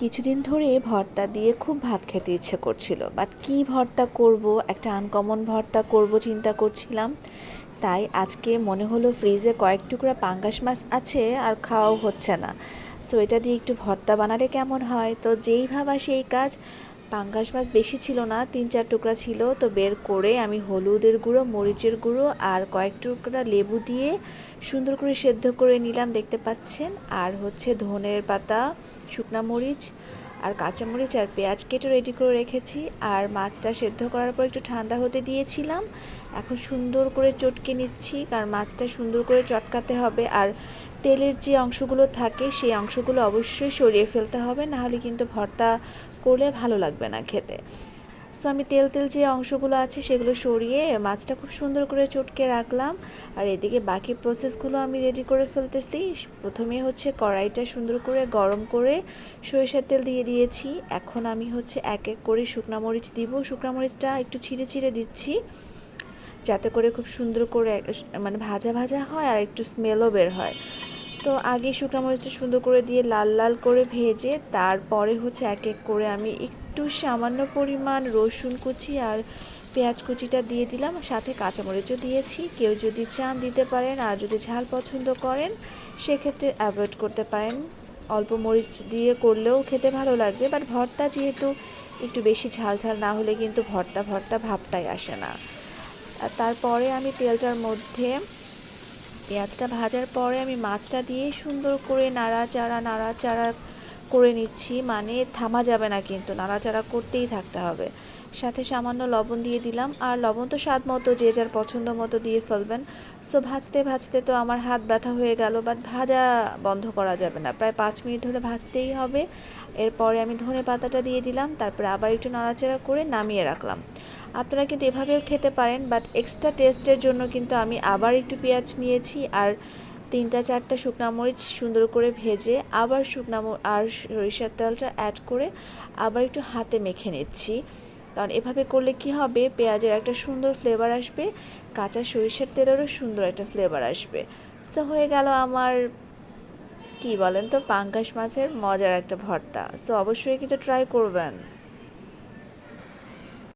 কিছুদিন ধরে ভর্তা দিয়ে খুব ভাত খেতে ইচ্ছে করছিল। বাট কি ভর্তা করব? একটা আনকমন ভর্তা করব চিন্তা করছিলাম। তাই আজকে মনে হলো ফ্রিজে কয়েক টুকরা পাঙ্গাস মাছ আছে আর খাওয়াও হচ্ছে না। সো এটা দিয়ে একটু ভর্তা বানালে কেমন হয়? তো যেই ভাবা সেই কাজ। পাঙ্গাস মাছ বেশি ছিল না, তিন চার টুকরা ছিল, তো বের করে আমি হলুদের গুঁড়ো, মরিচের গুঁড়ো আর কয়েক টুকরা লেবু দিয়ে সুন্দর করে সেদ্ধ করে নিলাম, দেখতে পাচ্ছেন। আর হচ্ছে ধনের পাতা, শুকনা মরিচ আর কাঁচামরিচ আর পেঁয়াজ কেটে রেডি করে রেখেছি। আর মাছটা সেদ্ধ করার পর একটু ঠান্ডা হতে দিয়েছিলাম। এখন সুন্দর করে চটকে নিচ্ছি, কারণ মাছটা সুন্দর করে চটকাতে হবে। আর তেলের যে অংশগুলো থাকে, সেই অংশগুলো অবশ্যই সরিয়ে ফেলতে হবে, নাহলে কিন্তু ভর্তা করলে ভালো লাগবে না খেতে। সো আমি তেল তেল যে অংশগুলো আছে সেগুলো সরিয়ে মাছটা খুব সুন্দর করে চটকে রাখলাম। আর এদিকে বাকি প্রসেসগুলো আমি রেডি করে ফেলতেছি। প্রথমে হচ্ছে কড়াইটা সুন্দর করে গরম করে সরিষার তেল দিয়ে দিয়েছি। এখন আমি হচ্ছে এক এক করে শুকনা মরিচ দিব। শুকনা মরিচটা একটু ছিঁড়ে ছিঁড়ে দিচ্ছি। যাতে করে খুব সুন্দর করে মানে ভাজা ভাজা হয় আর একটু স্মেলও বের হয়। তো আগে শুকনো মরিচটা সুন্দর করে দিয়ে লাল লাল করে ভেজে তারপরে হচ্ছে এক এক করে আমি একটু সামান্য পরিমাণ রসুন কুচি আর পেঁয়াজ কুচিটা দিয়ে দিলাম, সাথে কাঁচামরিচও দিয়েছি। কেউ যদি চান দিতে পারেন, আর যদি ঝাল পছন্দ করেন, সেক্ষেত্রে অ্যাভয়েড করতে পারেন। অল্প মরিচ দিয়ে করলেও খেতে ভালো লাগবে, বাট ভর্তা যেহেতু একটু বেশি ঝাল ঝাল না হলে কিন্তু ভর্তা ভর্তা ভাবটাই আসে না। তারপরে আমি তেলটার মধ্যে পেঁয়াজটা ভাজার পরে আমি মাছটা দিয়ে সুন্দর করে নাড়াচাড়া নাড়াচাড়া করে নিচ্ছি। মানে থামা যাবে না কিন্তু, নাড়াচাড়া করতেই থাকতে হবে। সাথে সামান্য লবণ দিয়ে দিলাম। আর লবণ তো স্বাদ মতো, যে যার পছন্দ মতো দিয়ে ফেলবেন। সো, ভাজতে ভাজতে তো আমার হাত ব্যথা হয়ে গেল বাট ভাজা বন্ধ করা যাবে না। প্রায় পাঁচ মিনিট ধরে ভাজতেই হবে। এরপরে আমি ধনে পাতাটা দিয়ে দিলাম। তারপরে আবার একটু নাড়াচাড়া করে নামিয়ে রাখলাম। আপনারা কিন্তু এভাবেও খেতে পারেন বাট এক্সট্রা টেস্টের জন্য কিন্তু আমি আবার একটু পেঁয়াজ নিয়েছি আর তিনটা, চারটা শুকনা মরিচ সুন্দর করে ভেজে আবার শুকনা আর সরিষার তেলটা অ্যাড করে আবার একটু হাতে মেখে নিচ্ছি। কারণ এভাবে করলে কি হবে? পেঁয়াজের একটা সুন্দর ফ্লেভার আসবে, কাঁচা সরিষার তেলেরও সুন্দর একটা ফ্লেভার আসবে। সো হয়ে গেল আমার, কি বলেন তো পাঙ্কাশ মাছের মজার একটা ভর্তা। সো অবশ্যই কিন্তু ট্রাই করবেন।